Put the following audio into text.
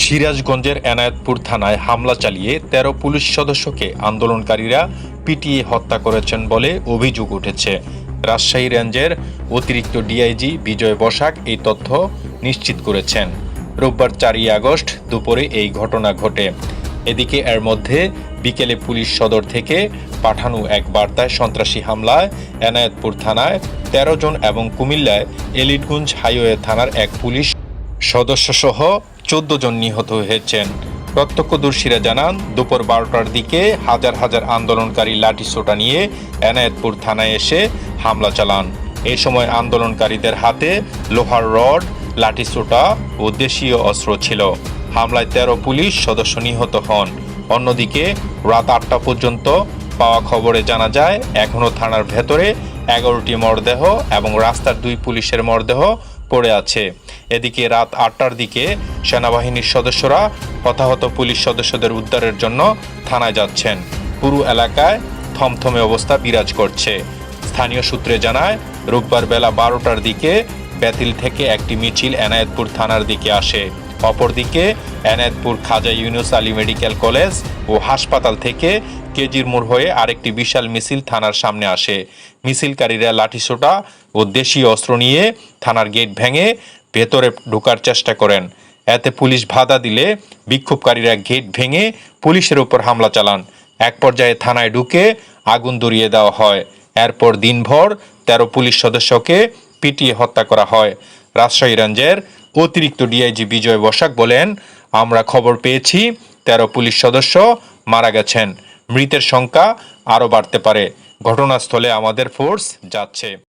সিরাজগঞ্জের এনায়েতপুর থানায় হামলা চালিয়ে তেরো পুলিশ সদস্যকে আন্দোলনকারীরা পিটিয়ে হত্যা করেছেন বলে অভিযোগ উঠেছে। রাজশাহী রেঞ্জের অতিরিক্ত ডিআইজি বিজয় বসাক এই তথ্য নিশ্চিত করেছেন। রোববার চারই আগস্ট দুপুরে এই ঘটনা ঘটে। এদিকে এর মধ্যে বিকেলে পুলিশ সদর থেকে পাঠানো এক বার্তায় সন্ত্রাসী হামলায় এনায়েতপুর থানায় তেরো জন এবং কুমিল্লায় এলিটগঞ্জ হাইওয়ে থানার এক পুলিশ সদস্যসহ চোদ্দ জন নিহত হয়েছেন। প্রত্যক্ষদর্শীরা জানান, দুপুর বারোটার দিকে হাজার হাজার আন্দোলনকারী লাঠিসোঁটা নিয়ে এনায়েতপুর থানায় এসে হামলা চালান। এই সময় আন্দোলনকারীদের হাতে লোহার রড, লাঠিসোঁটা ও দেশীয় অস্ত্র ছিল। হামলায় তেরো পুলিশ সদস্য নিহত হন। অন্যদিকে রাত আটটা পর্যন্ত পাওয়া খবরে জানা যায় এখনও থানার ভেতরে এগারোটি মরদেহ এবং রাস্তার দুই পুলিশের মরদেহ পড়ে আছে। এদিকে রাত আটটার দিকে সেনাবাহিনীর সদস্যরা হতাহত পুলিশ সদস্যদের উদ্ধারের জন্য থানায় যাচ্ছেন। পুরো এলাকায় থমথমে অবস্থা বিরাজ করছে। স্থানীয় সূত্রে জানায়, রোববার বেলা বারোটার দিকে ব্যাতিল থেকে একটি মিছিল এনায়েতপুর থানার দিকে আসে। অপরদিকে এনায়েতপুর খাজা ইউনুস আলী মেডিকেল কলেজ ও হাসপাতাল থেকে কেজির মোড় হয়ে আরেকটি বিশাল মিছিল থানার সামনে আসে। মিছিলকারীরা লাঠিসোঁটা ও দেশীয় অস্ত্র নিয়ে থানার গেট ভেঙে ভেতরে ঢোকার চেষ্টা করেন। এতে পুলিশ বাধা দিলে বিক্ষোভকারীরা গেট ভেঙে পুলিশের উপর হামলা চালান। এক পর্যায়ে থানায় ঢুকে আগুন ধরিয়ে দেওয়া হয়। এরপর দিনভর তেরো পুলিশ সদস্যকে পিটিয়ে হত্যা করা হয়। রাজশাহী রেঞ্জের অতিরিক্ত ডিআইজি বিজয় বসাক বলেন, আমরা খবর পেয়েছি, তেরো পুলিশ সদস্য মারা গেছেন। মৃতের সংখ্যা আরও বাড়তে পারে। ঘটনাস্থলে আমাদের ফোর্স যাচ্ছে।